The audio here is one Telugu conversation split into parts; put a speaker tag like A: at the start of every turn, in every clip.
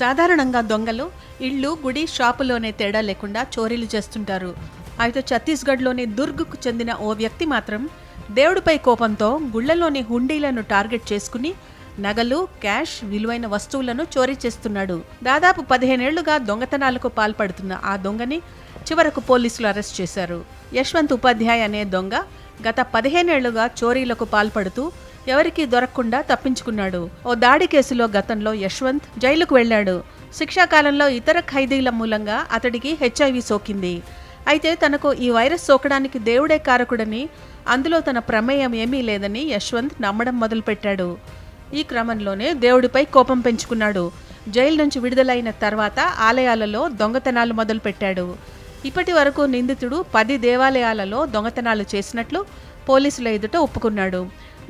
A: సాధారణంగా దొంగలు ఇళ్ళు గుడి షాపులోనే తేడా లేకుండా చోరీలు చేస్తుంటారు. అయితే ఛత్తీస్గఢ్లోని దుర్గ్కు చెందిన ఓ వ్యక్తి మాత్రం దేవుడిపై కోపంతో గుళ్ళలోని హుండీలను టార్గెట్ చేసుకుని నగలు క్యాష్ విలువైన వస్తువులను చోరీ చేస్తున్నాడు. దాదాపు పదిహేనేళ్ళుగా దొంగతనాలకు పాల్పడుతున్న ఆ దొంగని చివరకు పోలీసులు అరెస్ట్ చేశారు. యశ్వంత్ ఉపాధ్యాయ్ అనే దొంగ గత పదిహేనేళ్ళుగా చోరీలకు పాల్పడుతూ ఎవరికీ దొరకకుండా తప్పించుకున్నాడు. ఓ దాడి కేసులో గతంలో యశ్వంత్ జైలుకు వెళ్ళాడు. శిక్షాకాలంలో ఇతర ఖైదీల మూలంగా అతడికి హెచ్ఐవి సోకింది. అయితే తనకు ఈ వైరస్ సోకడానికి దేవుడే కారకుడని అందులో తన ప్రమేయం ఏమీ లేదని యశ్వంత్ నమ్మడం మొదలుపెట్టాడు. ఈ క్రమంలోనే దేవుడిపై కోపం పెంచుకున్నాడు. జైలు నుంచి విడుదలైన తర్వాత ఆలయాలలో దొంగతనాలు మొదలుపెట్టాడు. ఇప్పటి వరకు నిందితుడు పది దేవాలయాలలో దొంగతనాలు చేసినట్లు పోలీసుల ఎదుట ఒప్పుకున్నాడు.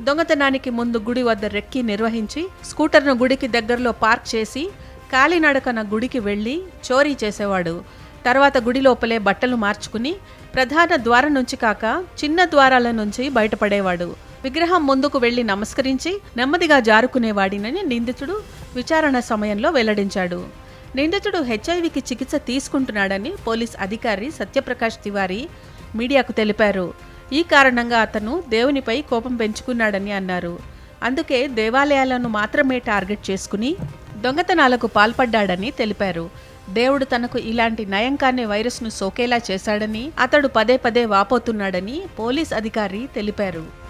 A: దొంగతనానికి ముందు గుడి వద్ద రెక్కి నిర్వహించి స్కూటర్ను గుడికి దగ్గరలో పార్క్ చేసి కాలినడకన గుడికి వెళ్ళి చోరీ చేసేవాడు. తర్వాత గుడి లోపలే బట్టలు మార్చుకుని ప్రధాన ద్వారం నుంచి కాక చిన్న ద్వారాల నుంచి బయటపడేవాడు. విగ్రహం ముందుకు వెళ్ళి నమస్కరించి నెమ్మదిగా జారుకునేవాడినని నిందితుడు విచారణ సమయంలో వెల్లడించాడు. నిందితుడు హెచ్ఐవికి చికిత్స తీసుకుంటున్నాడని పోలీస్ అధికారి సత్యప్రకాష్ తివారీ మీడియాకు తెలిపారు. ఈ కారణంగా అతను దేవునిపై కోపం పెంచుకున్నాడని అన్నారు. అందుకే దేవాలయాలను మాత్రమే టార్గెట్ చేసుకుని దొంగతనాలకు పాల్పడ్డాడని తెలిపారు. దేవుడు తనకు ఇలాంటి నయంకానే వైరస్ను సోకేలా చేశాడని అతడు పదే పదే వాపోతున్నాడని పోలీస్ అధికారి తెలిపారు.